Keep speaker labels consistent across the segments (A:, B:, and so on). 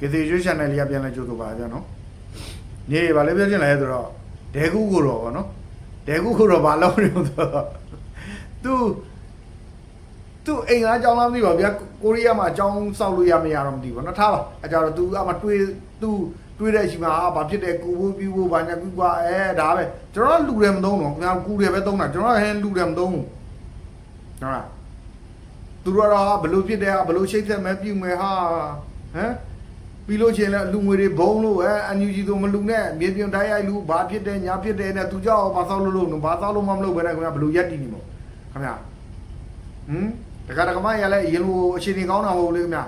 A: ကစီရွှေ channel လေးကပြန်လဲကြိုးဆိုပါကြနော်ညီတွေဗာလဲပြောချင်လဲဆိုတော့ဒဲကူကိုတော့ဗောနော်ဒဲကူကိုတော့ဗာလောက်နေလို့ဆိုတော့ तू သူအိမ်ကအကြောင်းလားမသိပါဘူးဗျာကိုရီးယားမှာအကြောင်းစောက်လို့ရမရတော့မသိဘူးเนาะထားပါအကြတော့ तू အမတွေး तू တွေးတဲ့အချိန်မှာအာဘာဖြစ်တယ်ကိုဘူးပြူဘူးဘာညာကူကွာအဲဒါပဲကျွန်တော်ကလူတယ်မသုံးတော့ခင်ဗျာကူတယ်ပဲသုံးတာကျွန်တော်ကဟဲလူတယ်မသုံးဘူးဟုတ်လားသူတို့ကတော့ဘလို့ဖြစ်တယ်ဘလို့ရှိတ်သက်မဲ့ပြုမယ်ဟာဟမ် ပြီးလို့ချင်းလဲလူငွေတွေဘုံလို့အဲအန်ယူဂျီတို့မလူနဲ့မြေပြင်တိုင်းရိုက်လူဘာဖြစ်တယ်ညာဖြစ်တယ်နဲ့သူကြောက်ဘာသောက်လို့လို့ဘာသောက်လို့မမလို့ပဲနဲ့ခင်ဗျာဘလို့ရက်တည်နေမို့ခင်ဗျာဟမ်တခါတခါမရလဲရင်လိုအခြေအနေကောင်းတာမဟုတ်ဘူးလေခင်ဗျ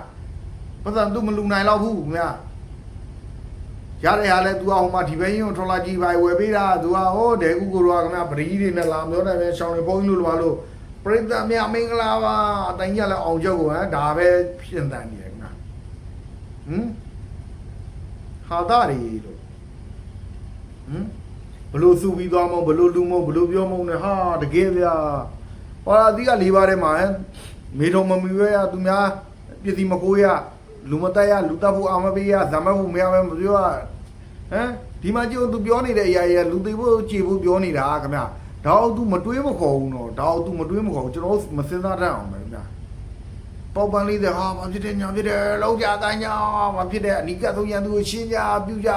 A: ပတ်စံသူမလူနိုင်တော့ဘူးခင်ဗျရတဲ့ဟာလဲ तू ကဟိုမှာဒီဘင်းရင်ကိုထော်လာကြီးပါဝယ်ပေးတာ तू ကဟိုဒဲကူကိုတော့ခင်ဗျပရီးတွေနဲ့လာပြောတယ်ပဲရှောင်းနေပုံကြီးလို့လာလို့ပရိသတ်မြမင်္ဂလာပါအတိုင်းကြလဲအောင်ချုပ်ကိုဟမ်ဒါပဲဖြစ်တန်နေတယ်ခင်ဗျဟမ် ဟာတာရီလို့ဟမ်ဘလို့စုပြီးသွားမဘလို့လူမဘလို့ပြောမနဲ့ဟာတကယ်ဗျာဟောအသီးကလေးပါးထဲမှာဟဲ့မေထုံမမီရရသူများပစ္စည်းမကိုရလူမတက်ရလူတက်ဖို့အာမပေးရဇမတ်ဖို့မရမဲမပြောရဟမ်ဒီမှာကြည့်သူပြောနေတဲ့အရာကြီးလူသိဖို့ကြည်ဖို့ပြောနေတာခင်ဗျဒါတော့သူမတွေးမခေါ်ဘူးနော်ဒါတော့သူမတွေးမခေါ်ဘူးကျွန်တော်မစင်စားတတ်အောင်ပဲခင်ဗျ ပေါပန်လေးတဲ့ဟာမဖြစ်တဲ့ညာဖြစ်တယ်လောက်ကြကညာမဖြစ်တဲ့အနိကသုံးရန်သူကိုရှင်းကြပြူကြ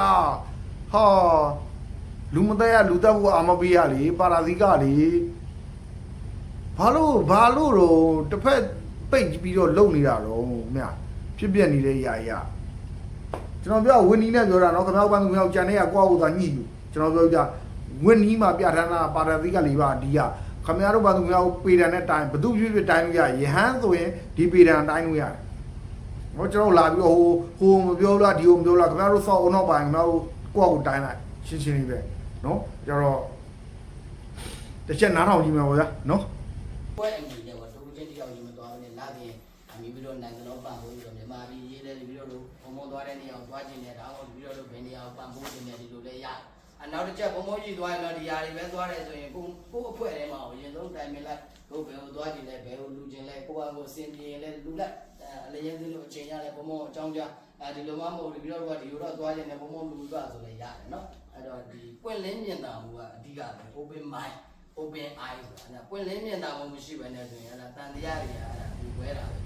A: ဟာလူမတက်ရလူတက်ဖို့အာမပေးရလေပါရာဇိကလေဘာလို့ဘာလို့တော့တစ်ဖက်ပိတ်ပြီးတော့လုံနေတာတော့မြဖြစ်ပြနေတဲ့ຢာရကျွန်တော်ပြောဝင်းနီးနဲ့ပြောတာနော်ခမောက်ပန်းသူမြောက်ကြံနေရကွာဟုတ်တာညှိယူကျွန်တော်ပြောကြဝင်းနီးမှာပြဋ္ဌာန်းတာပါရတိကလေးပါဒီက ခမရတို့ဘာသူမြောက်ပေတံနဲ့တိုင်းဘသူဖြစ်ဖြစ်တိုင်းလို့ရယဟန်ဆိုရင်ဒီပေတံတိုင်းလို့ရတယ်ဟောကျွန်တော်လာပြီးတော့ဟိုဟိုမပြောလားဒီဟိုမပြောလားခမရတို့စောက်အောင်တော့ပါခင်ဗျားတို့ကိုယ့်ကိုတိုင်းလိုက်ရှင်းရှင်းလေးပဲနော်ကျတော့တစ်ချက်နားထောင်ကြည့်မှာပါဗျာနော်
B: ပွဲအနေနဲ့တော့တူချင်းတယောက်ရင်မသွားဘူးနဲ့လာပြီးအမိပြီးတော့နိုင်ငံတော်ပံ့ပိုးပြီးတော့မြန်မာပြည်ရေးလဲပြီးတော့ဘုံဘုံသွားတဲ့နေရာကိုသွားခြင်းနဲ့ဒါအောင်ပြီးတော့ဘယ်နေရာကိုပံ့ပိုးခြင်းနဲ့ဒီလိုလဲရ အနောက်တစ်ချက်ဘုံဘုံကြီးသွားရင်တော့ဒီຢာတွေပဲသွားတယ်ဆိုရင်ကိုကိုအဖွဲ့ထဲမှာအရင်ဆုံးတိုင်ပင်လိုက်ကိုဘယ်ကိုသွားခြင်းလဲဘယ်ကိုလူခြင်းလဲကိုကကိုစင်ပြေရင်လဲလူလိုက်အလျင်စင်းလို့အချိန်ရတယ်ဘုံဘုံအကြောင်းကြားအဲဒီလိုမှမဟုတ်ဘူးပြီးတော့ကဒီလိုတော့သွားခြင်းနဲ့ဘုံဘုံလူသွားဆိုလဲရတယ်နော်အဲ့တော့ဒီပွင့်လင်းမြင်တာမှုကအဓိကပဲ open mind open eye ဆိုတာအဲ့ပွင့်လင်းမြင်တာမှမရှိဘဲနဲ့ဆိုရင်အဲ့ဒါတန်တရားတွေအဲ့ဒါဒီဝဲတာပဲ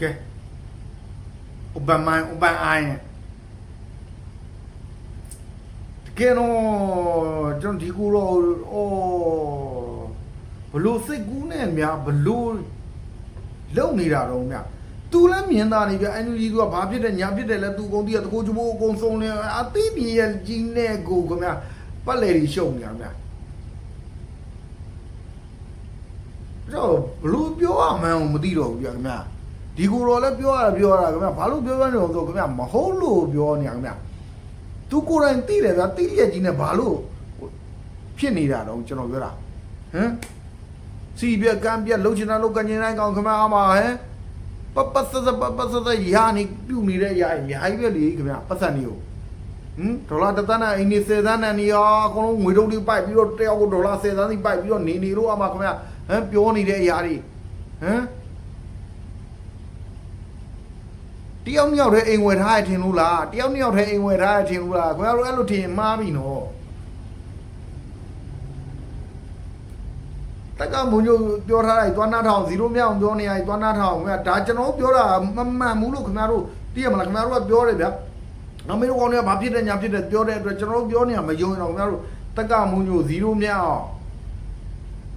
A: ကဲ open mind open eye နဲ့တ ကယ်တော့ကျွန်တော်ဒီကူတော့အော်ဘလို့စိတ်ကူးနဲ့များဘလို့လုံနေတာတော့များသူလည်းမြင်တာနေပြ energy သူကဘာဖြစ်တယ်ညာဖြစ်တယ်လဲသူကုန်တီးရတကိုချိုးအကုန်ဆုံးလဲအသိပြည့်ရဲ့ကြီးနဲ့ကိုကများပတ်လေတွေရှုံနေတာများတော့ဘလို့ပြောရမှန်းမသိတော့ဘူးပြခင်ဗျာဒီကိုတော့လည်းပြောရတာပြောရတာခင်ဗျာဘာလို့ပြောရနေတော့ဆိုခင်ဗျာမဟုတ်လို့ပြောနေရခင်ဗျာ သူကိုယ်တိုင်သိတယ်ဗျာသိရကြီးနဲ့ဘာလို့ဖြစ်နေတာတော့ကျွန်တော်ပြောတာဟမ်စီပြက်ကံပြက်လှုပ်ချင်တာလှုပ်ကန်ချင်တိုင်းကောင်ခင်ဗျာအမဟမ်ပပစစပပစစရာနေပြုတ်နေတဲ့ရာအများကြီးပဲလေခင်ဗျာပတ်စံနေကိုဟမ်ဒေါ်လာတစ်သန်းနဲ့အင်းနေ10သန်းနဲ့နေရောအကုန်လုံးငွေတုံးတွေပိုက်ပြီးတော့တယောက်ကိုဒေါ်လာ10သန်းစီပိုက်ပြီးတော့နေနေလို့အမခင်ဗျာဟမ်ပြောနေတဲ့အရာတွေဟမ် တယောက်နှစ်ယောက်တည်းအိမ်ဝယ်ထားရထင်လို့လားတယောက်နှစ်ယောက်တည်းအိမ်ဝယ်ထားရထင်လို့လားခင်ဗျားတို့အဲ့လိုထင်မှားပြီနော်တက်ကမုံညိုပြောထားလိုက်သွားနာထောင်0မြောက်ပြောနေရသွားနာထောင်ခင်ဗျာဒါကျွန်တော်ပြောတာမမှန်ဘူးလို့ခင်ဗျားတို့သိရမလားခင်ဗျားတို့ကပြောတယ်ဗျာငါမေတို့ကောင်တွေကဘာဖြစ်တယ်ညာဖြစ်တယ်ပြောတဲ့အတွက်ကျွန်တော်တို့ပြောနေရမယုံရင်တော့ခင်ဗျားတို့တက်ကမုံညို0မြောက်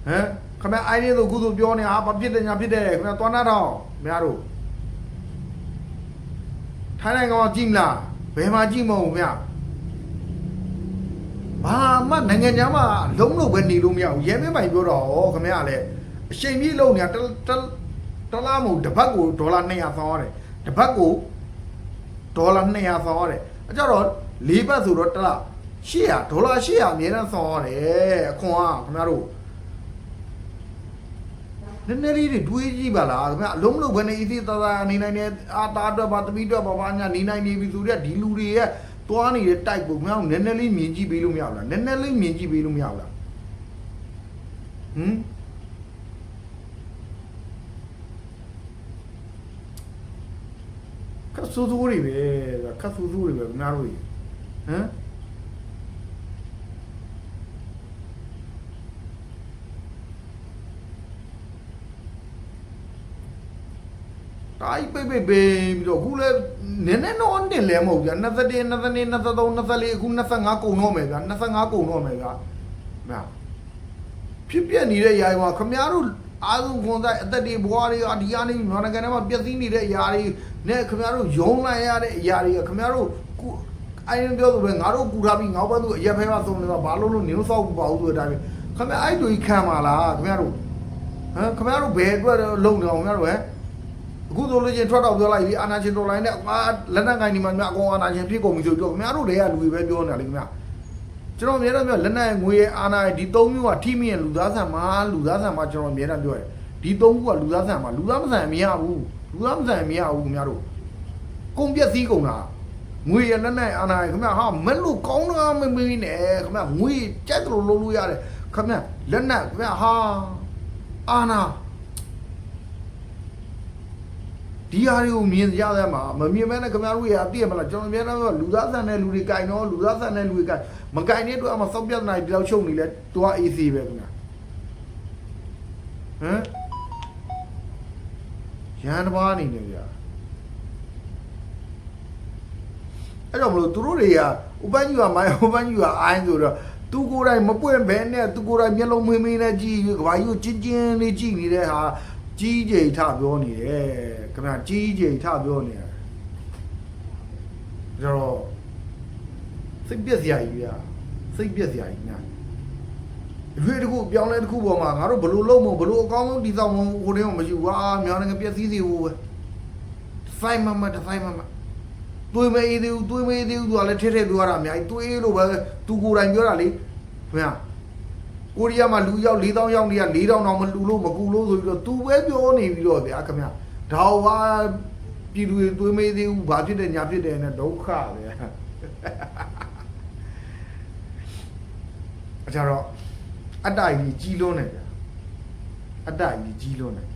A: ဟမ်ခင်ဗျာအိုင်းလေးဆိုခုဆိုပြောနေဟာဘာဖြစ်တယ်ညာဖြစ်တယ်ခင်ဗျာသွားနာထောင်ခင်ဗျားတို့ ထိုင်းနိုင်ငံမှာကြည့်မလားဘယ်မှာကြည့်မဟုတ်ဗျဘာမှနိုင်ငံခြားမှာလုံးလို့ပဲနေလို့မရဘူးရဲမင်းပိုင်ပြောတော့ဩခင်ဗျားလည်းအချိန်ပြည့်လုံးနေတာတတတလားမဟုတ်တစ်ပတ်ကိုဒေါ်လာ200ဆောင်းရတယ်တစ်ပတ်ကိုဒေါ်လာ200ဆောင်းရတယ်အကြတော့၄ပတ်ဆိုတော့တလား800ဒေါ်လာ800အမြဲတမ်းဆောင်းရတယ်အခွန်ကခင်ဗျားတို့ နည်းနည်းလေးတွေတွေးကြည့်ပါလားခင်ဗျာအလုံးမလုံးဘယ်နဲ့အစ်သားသားနေနိုင်နေအာတာအတွက်ပါတပီးအတွက်ပါဘာညာနေနိုင်နေပြီဆိုတော့ဒီလူတွေရဲ့သွားနေတဲ့တိုက်ပုံများနည်းနည်းလေးမြင်ကြည့်ပေးလို့မရဘူးလားနည်းနည်းလေးမြင်ကြည့်ပေးလို့မရဘူးလားဟမ်ခက်ဆိုးဆိုးတွေပဲခက်ဆိုးဆိုးတွေပဲခင်ဗျားတို့ကြီးဟမ် တိုင်းပိတ်ပိတ်ပိတ်ပြီးတော့အခုလဲနည်းနည်းတော့တင်လဲမဟုတ်ဗျာ21 22 23 24အခု25ကုန်တော့မယ်ဗျာ25ကုန်တော့မယ်ဗျာဗျာဖြစ်ပြနေတဲ့ຢာတွေမှာခမများတို့အာဇုခွန်ဆိုင်အသက်တွေဘွားတွေအဒီကနေမြန်မာနိုင်ငံထဲမှာပျက်စီးနေတဲ့အရာတွေနဲ့ခမများတို့ယုံလိုက်ရတဲ့အရာတွေကခမများတို့ကုအိုင်းပြောဆိုပဲငါတို့ကူထားပြီးငါဘက်သူအရက်ဖဲမှာသုံးနေတာဘာလို့လို့နင်းဆောက်ပါဘူးဆိုတဲ့အတိုင်းခမအဲ့တူကြီးခံပါလားခမများတို့ဟမ်ခမများတို့ဘယ်အတွက်လုံနေအောင်ခမများတို့ဟမ် အခုဆိုလို့ချင်းထွက်တော့ပြောလိုက်ပြီအာနာရှင်တော်လိုင်းနဲ့ငါလက်နက်ကင်ဒီမှာမြအကောင်အာနာရှင်ဖြစ်ကုန်ပြီဆိုတော့ခင်ဗျားတို့တွေကလူတွေပဲပြောနေတာလေခင်ဗျာကျွန်တော်အများအားပြောလက်နက်ငွေရဲ့အာနာရဲ့ဒီသုံးမျိုးကထိမိရင်လူသားဆန်မှာလူသားဆန်မှာကျွန်တော်အများအားပြောတယ်ဒီသုံးခုကလူသားဆန်မှာလူသားမဆန်မရဘူးလူသားမဆန်မရဘူးခင်ဗျားတို့ကုန်ပြက်စည်းကုန်တာငွေရဲ့လက်နက်အာနာရဲ့ခင်ဗျာဟာမလို့ကောင်းတာမမင်းနဲ့ခင်ဗျာငွေကြက်တယ်လို့လုံးလို့ရတယ်ခင်ဗျာလက်နက်ခင်ဗျာဟာအာနာ ဒီဟာတွေကိုမြင်ကြရမှာမမြင်မဲနဲ့ခင်ဗျားတို့ရအပြည့်မလားကျွန်တော်အများအားလူသားဆန်တဲ့လူတွေကင်တော့လူသားဆန်တဲ့လူတွေကင်မကင်တဲ့အတွက်အမှစောက်ပြဿနာတွေဒီလောက်ရှုပ်နေလဲတွားအေးစီပဲခင်ဗျာဟမ်ရန်တဘာနေနေဗျာအဲ့တော့မလို့သူတို့တွေကဥပန်းကြီးကမိုင်းဥပန်းကြီးကအိုင်းဆိုတော့သူကိုယ်တိုင်မပွင့်ဘဲနဲ့သူကိုယ်တိုင်မျက်လုံးမင်းမင်းနဲ့ကြည့်ပြီးကဘာကြီးကိုချင်းချင်းလေးကြည့်နေတဲ့ဟာ ကြီးကြိမ်ထပြောနေတယ်ခင်ဗျာကြီးကြိမ်ထပြောနေတယ်ဒါတော့စိတ်ပြက်စရာကြီးဗျာစိတ်ပြက်စရာကြီးညာအရွေးတစ်ခုအပြောင်းလဲတစ်ခုပေါ်မှာငါတို့ဘလို့လုံးမဘလို့အကောင်းဆုံးဒီဆောင်မဟိုတင်းကိုမရှိဘူးဟာမြောင်းနေကပြက်စီးစီဘူးပဲဆိုင်မမတဆိုင်မမတွေးမအေးသေးဘူးတွေးမအေးသေးဘူးသူကလည်းထဲထဲပြောတာအများကြီးတွေးလို့ပဲသူကိုယ်တိုင်ပြောတာလေခင်ဗျာ ကိုရီးယားမှာလူရောက်4000ရောက်နေရ4000တောင်မလူလို့မကူလို့ဆိုပြီးတော့သူပဲပြောနေပြီးတော့ဗျာခင်ဗျာဒါဝါပြည်သူတွေတွေးမအေးသေးဘူးဘာဖြစ်တယ်ညာဖြစ်တယ်နဲ့ဒုက္ခပဲအကြတော့အတ္တကြီးကြီးလွန်းတယ်ဗျာအတ္တကြီးကြီးလွန်းတယ်